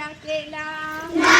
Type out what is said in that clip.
राखेला.